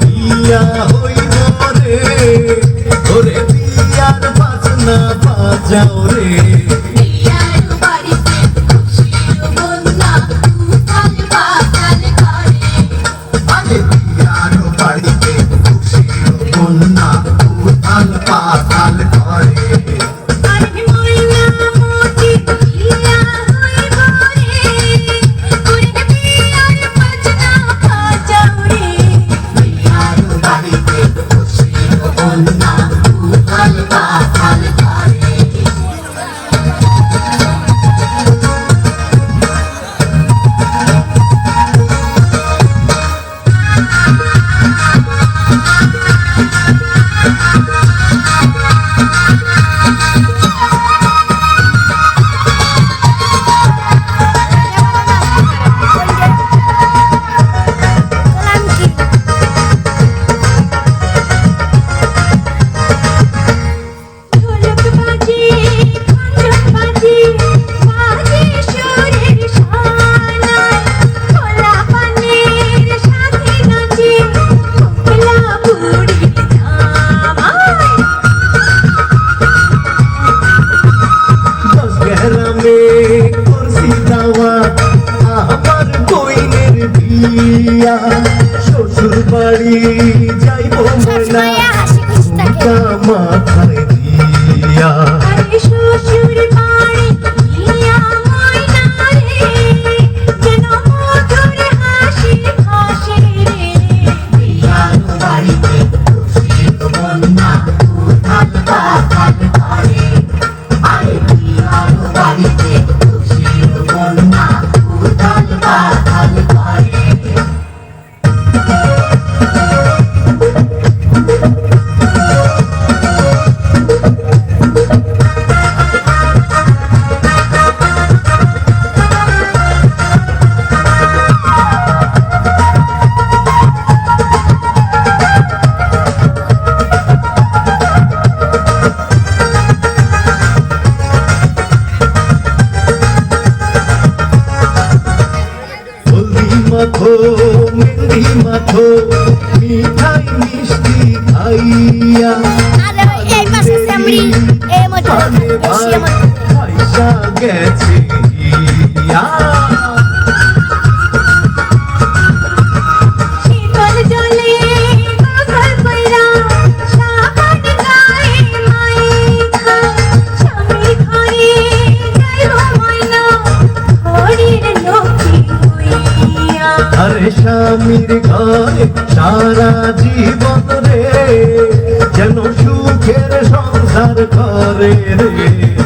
বিয়া হইব রে? ওরে বিয়ার বাজনা বাজাও রে। কামনা ভাইয়া। আরে এই পাশে সামরি এ মতো এসে মতো। পয়সা গেছে ইয়া Thank you. স্বামীর ঘরে সারা জীবন রে যেন সুখের সংসার করে রে।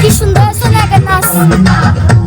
কি সুন্দর শোনা গান